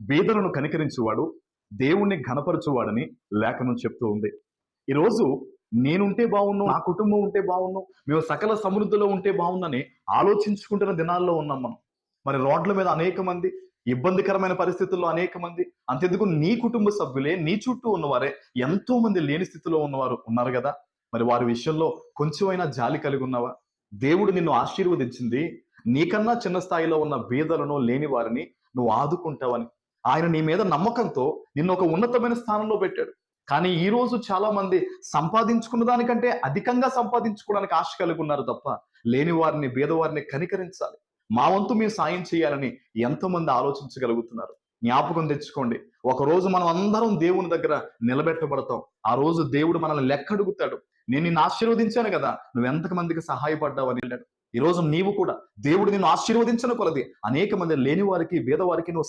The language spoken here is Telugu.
బీదలను కనికరించువాడు దేవుణ్ణి ఘనపరచువాడని లేఖనం చెప్తూ ఉంది. ఈరోజు నేనుంటే బాగున్నాను నా కుటుంబం ఉంటే బాగున్నాను మేము సకల సమృద్ధిలో ఉంటే బాగున్నని ఆలోచించుకుంటున్న దినాల్లో ఉన్నాం మనం. మరి రోడ్ల మీద అనేక మంది ఇబ్బందికరమైన పరిస్థితుల్లో అనేక మంది అంతెందుకు నీ కుటుంబ సభ్యులే నీ చుట్టూ ఉన్నవారే ఎంతో మంది లేని స్థితిలో ఉన్నవారు ఉన్నారు కదా. మరి వారి విషయంలో కొంచెమైనా జాలి కలిగి ఉన్నావా? దేవుడు నిన్ను ఆశీర్వదించింది నీకన్నా చిన్న స్థాయిలో ఉన్న బీదలను లేని వారిని నువ్వు ఆదుకుంటావని ఆయన నీ మీద నమ్మకంతో నిన్ను ఒక ఉన్నతమైన స్థానంలో పెట్టాడు. కానీ ఈ రోజు చాలా మంది సంపాదించుకున్న దానికంటే అధికంగా సంపాదించుకోవడానికి ఆశ కలిగి ఉన్నారు తప్ప లేని వారిని బీదవారిని కనికరించాలి. మా వంతు మేము సాయం చేయాలని ఎంతమంది ఆలోచించగలుగుతున్నారు. జ్ఞాపకం తెచ్చుకోండి. ఒక రోజు మనం అందరం దేవుని దగ్గర నిలబెట్టబడతాం. ఆ రోజు దేవుడు మనల్ని లెక్క అడుగుతాడు నేను నిన్ను ఆశీర్వదించాను కదా నువ్వు ఎంతమందికి మందికి సహాయపడ్డావని వెళ్ళాడు ఈ రోజు నీవు కూడా దేవుడు నిన్ను ఆశీర్వదించిన కొలది. అనేక మంది లేని వారికి బీదవారికి నువ్వు